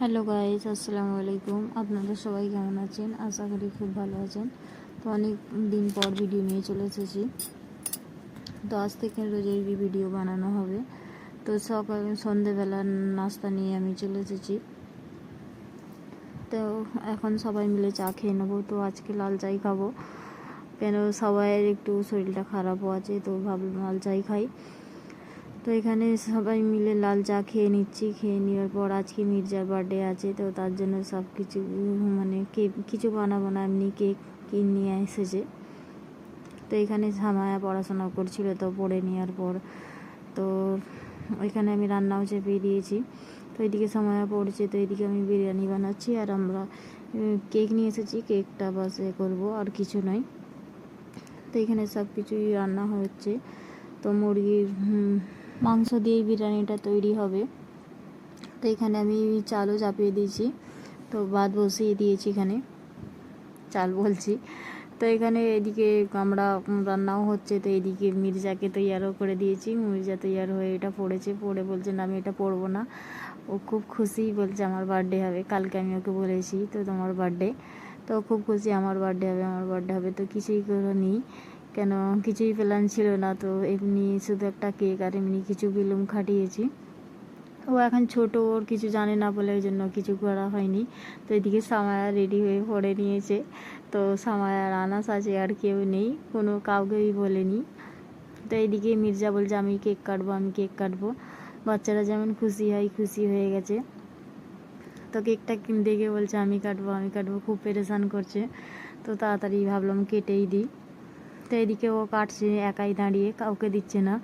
Hello guys আসসালামু আলাইকুম আপনারা সবাই কেমন আছেন? আশা করি খুব ভালো আছেন। তো অনেক দিন পর ভিডিও নিয়ে চলে এসেছি। তো আজ থেকে রোজের ভিডিও বানানো হবে। তো সকাল, সন্ধেবেলা নাস্তা নিয়ে আমি চলে এসেছি। তো এখন সবাই মিলে চা খেয়ে নেব। তো আজকে লাল চাই খাব। কেন সবাইয়ের একটু শরীরটা খারাপও আছে, তো ভাবলাম লাল চাই খাই। তো এখানে সবাই মিলে লাল চা খেয়ে নিচ্ছি, খেয়ে নেওয়ার পর আজকে মির্জার বার্থডে আছে, তো তার জন্য সব কিছু মানে কেক, কিছু বানাবো না, এমনি কেক কিনে নিয়ে এসেছে। তো এখানে সামায়া পড়াশোনা করছিল তো পড়ে নেওয়ার পর, তো ওইখানে আমি রান্নাও চেপে দিয়েছি। তো এদিকে সময়া পড়ছে, তো এদিকে আমি বিরিয়ানি বানাচ্ছি, আর আমরা কেক নিয়ে এসেছি, কেকটা বাস এ করব, আর কিছু নয়। তো এখানে সব কিছুই রান্না হচ্ছে। তো মুরগির মাংস দিয়েই বিরিয়ানিটা তৈরি হবে। তো এখানে আমি চালও চাপিয়ে দিয়েছি। তো ভাত বসিয়ে দিয়েছি এখানে। চাল বলছি। তো এখানে এদিকে আমরা রান্নাও হচ্ছে। তো এদিকে মির্জাকে তৈয়ারও করে দিয়েছি। মির্জা তৈয়ার হয়ে এটা পড়েছে। পড়ে বলছে, না, আমি এটা পড়ব না। ও খুব খুশি বলছে, আমার বার্থডে হবে। কালকে আমি ওকে বলেছি, তো তোমার বার্থডে তো খুব খুশি, আমার বার্থডে হবে, আমার বার্থডে হবে। তো কিছুই করে নিই। কেন? কিছুই প্ল্যান ছিল না তো। এমনি শুধু একটা কেক আর এমনি কিছু বিলুম খাটিয়েছি। ও এখন ছোট, ওর কিছু জানে না বলে ওই জন্য কিছু করা হয়নি। তো এদিকে সামায়া রেডি হয়ে পড়ে নিয়েছে। তো সামায়ার আনাস আছে আর কেউ নেই, কোনো কাউকেই বলেনি। তো এইদিকে মির্জা বলছে, আমি কেক কাটবো, আমি কেক কাটবো। বাচ্চারা যেমন খুশি হয়, খুশি হয়ে গেছে। তো কেকটা দেখে বলছে, আমি কাটবো আমি কাটবো। খুব পেরেশান করছে। তো তাড়াতাড়ি ভাবলাম কেটেই দিই। তো এদিকে ও কাটছে, একাই দাঁড়িয়ে, কাউকে দিচ্ছে না,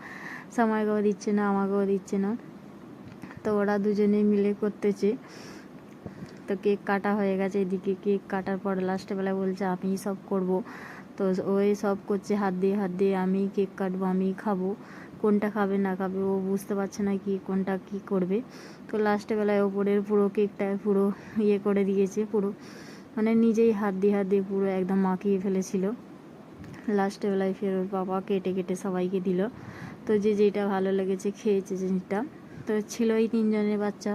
সময়কেও দিচ্ছে না, আমাকেও দিচ্ছে না। তো ওরা দুজনে মিলে করতেছে। তো কেক কাটা হয়ে গেছে এদিকে, কেক কাটার পর লাস্টবেলা বলছে আমি সব করব। তো ওই সব করছে, হাত দিয়ে হাত দিয়ে, আমি কেক কাটবো, আমি খাব। কোনটা খাবে, না খাবে, ও বুঝতে পারছে না কি, কোনটা কি করবে। তো লাস্টে বেলায় ওপরের পুরো কেকটা পুরো ইয়ে করে দিয়েছে, পুরো মানে নিজেই হাত দিয়ে হাত দিয়ে পুরো একদম মাখিয়ে ফেলেছিল। লাস্টে বেলায় ফের ওর বাবা কেটে কেটে সবাইকে দিল। তো যে যেটা ভালো লেগেছে খেয়েছে জিনিসটা। তো ছিল এই তিনজনের বাচ্চা।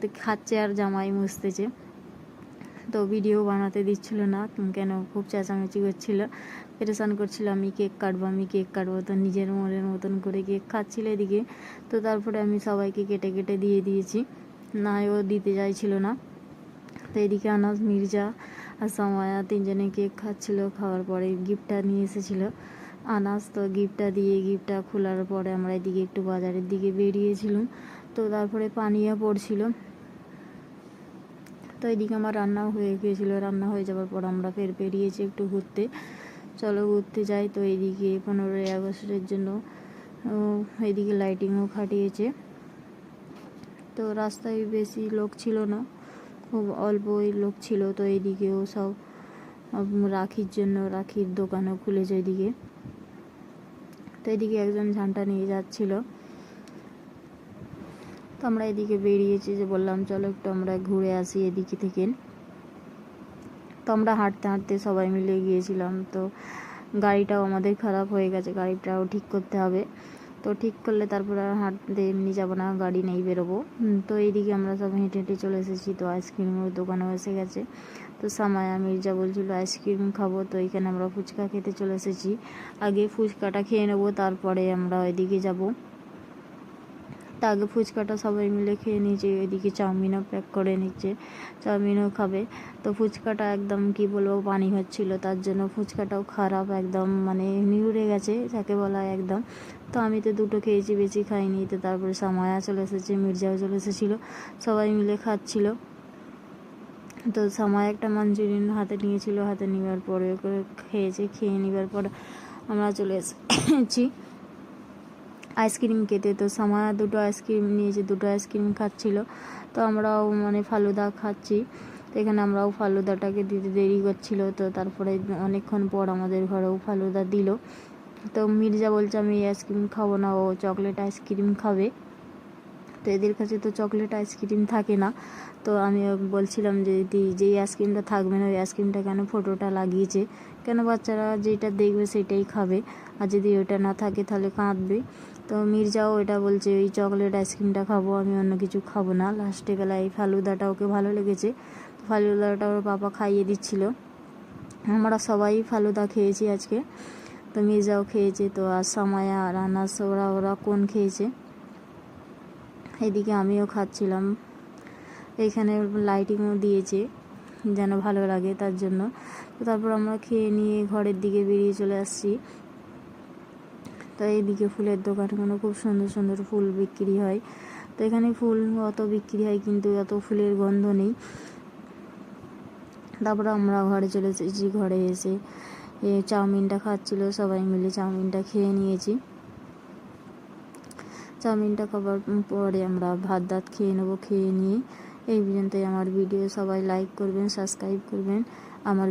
তো খাচ্ছে আর জামাই মুছতেছে। তো ভিডিও বানাতে দিচ্ছিল না, কেন খুব চেঁচামেচি করছিল। পেরেশান করছিল, আমি কেক কাটবো, আমি কেক কাটবো। তো নিজের মনের মতন করে কেক খাচ্ছিল এদিকে। তো তারপরে আমি সবাইকে কেটে কেটে দিয়ে দিয়েছি। না, ও দিতে চাইছিল না। তো এদিকে আনাজ মির্জা আর সময়া তিনজনে কেক খাচ্ছিল, খাওয়ার পরে গিফটটা নিয়ে এসেছিল। আনাজ তো গিফটটা দিয়ে, গিফটটা খোলার পরে আমরা এদিকে একটু বাজারের দিকে বেরিয়েছিলাম। তো তারপরে পানিয়া পড়ছিল। তো এদিকে আমার রান্নাও হয়ে গিয়েছিল। রান্না হয়ে যাওয়ার পর আমরা ফের বেরিয়েছি একটু ঘুরতে। চলো ঘুরতে যাই। তো এদিকে পনেরোই আগস্টের জন্য এদিকে লাইটিংও খাটিয়েছে। তো রাস্তায় বেশি লোক ছিল না। খুব অল্পই লোক ছিল, তো এইদিকেও সব রাখির জন্য রাখির দোকানও খুলেছে এদিকে। তো এদিকে একজন ঝান্টা নিয়ে যাচ্ছিল। তো আমরা এদিকে বেরিয়েছি যে বললাম, চলো একটু আমরা ঘুরে আসি এদিকে থেকে। তো আমরা হাঁটতে হাঁটতে সবাই মিলে গিয়েছিলাম, তো গাড়িটাও আমাদের খারাপ হয়ে গেছে, গাড়িটাও ঠিক করতে হবে। তো ঠিক করলে তারপর হাঁটতে এমনি যাব না, গাড়ি নেই, বেরোবো। তো এইদিকে আমরা সব হেঁটে হেঁটে চলে এসেছি, তো আইসক্রিমের দোকানেও এসে গেছে। তো সামায়া মির্জা বলছিল, আইসক্রিম খাব। তো এখানে আমরা ফুচকা খেতে চলে এসেছি। আগে ফুচকাটা খেয়ে নেব, তারপরে আমরা ওইদিকে যাব। তা আগে ফুচকাটা সবাই মিলে খেয়ে নিয়েছে ওইদিকে চাউমিনও প্যাক করে নিচ্ছে, চাউমিনও খাবে। তো ফুচকাটা একদম কি বলব, পানি হচ্ছিল, তার জন্য ফুচকাটাও খারাপ একদম মানে নিউড়ে গেছে, যাকে বলা একদম। তো আমি তো দুটো খেয়েছি, বেশি খাইনি, তো তারপরে সামায়া চলে এসেছে, মির্জাও চলে এসেছিল, সবাই মিলে খাচ্ছিল। তো সময় একটা মাঞ্চুরিয়ান হাতে নিয়েছিল, হাতে নেওয়ার পরে করে খেয়েছে, খেয়ে নেওয়ার পর আমরা চলে এসেছি। আইসক্রিম খেতে। তো সময় দুটো আইসক্রিম নিয়েছে, দুটো আইসক্রিম খাচ্ছিল। তো আমরাও মানে ফালুদা খাচ্ছি। তো এখানে আমরাও ফালুদাটাকে দিতে দেরি করছিল। তো তারপরে অনেকক্ষণ পর আমাদের ঘরেও ফালুদা দিল। তো মির্জা বলছে, আমি আইসক্রিম খাব না, ও চকলেট আইসক্রিম খাবে। তো এদের কাছে তো চকলেট আইসক্রিম থাকে না। তো আমি বলছিলাম যে দিদি যেই আইসক্রিমটা থাকবে না, ওই আইসক্রিমটা কেন ফটোটা লাগিয়েছে? কেন বাচ্চারা যেটা দেখবে সেটাই খাবে, আর যদি ওটা না থাকে তাহলে কাঁদবে। তো তো মির্জাও এটা বলছে, ওই চকলেট আইসক্রিমটা খাব, আমি অন্য কিছু খাব না। লাস্টে বেলায় এই ফালুদাটা ওকে ভালো লেগেছে। ফালুদাটা ওর পাপা খাইয়ে দিচ্ছিল। আমরা সবাই ফালুদা খেয়েছি আজকে। তো মির্জাও খেয়েছে, তো আর সামায়া আর আনাস, ওরা ওরা কোন খেয়েছে? এদিকে আমিও খাচ্ছিলাম। এইখানে লাইটিংও দিয়েছে, যেন ভালো লাগে তার জন্য। তো তারপর আমরা খেয়ে নিয়ে ঘরের দিকে বেরিয়ে চলে আসছি। তো এইদিকে ফুলের দোকানগুলো খুব সুন্দর সুন্দর ফুল বিক্রি হয়। তো এখানে ফুল অত বিক্রি হয় কিন্তু অত ফুলের গন্ধ নেই। তারপর আমরা ঘরে চলে এসেছি, ঘরে এসে চাউমিনটা খাচ্ছিল, সবাই মিলে চাউমিনটা খেয়ে নিয়েছি। চাউমিনটা খাবার পরে আমরা ভাত, দাত খেয়ে নেব, খেয়ে নিয়ে। এই পর্যন্তই আমার ভিডিও সবাই লাইক করবেন সাবস্ক্রাইব করবেন। আমার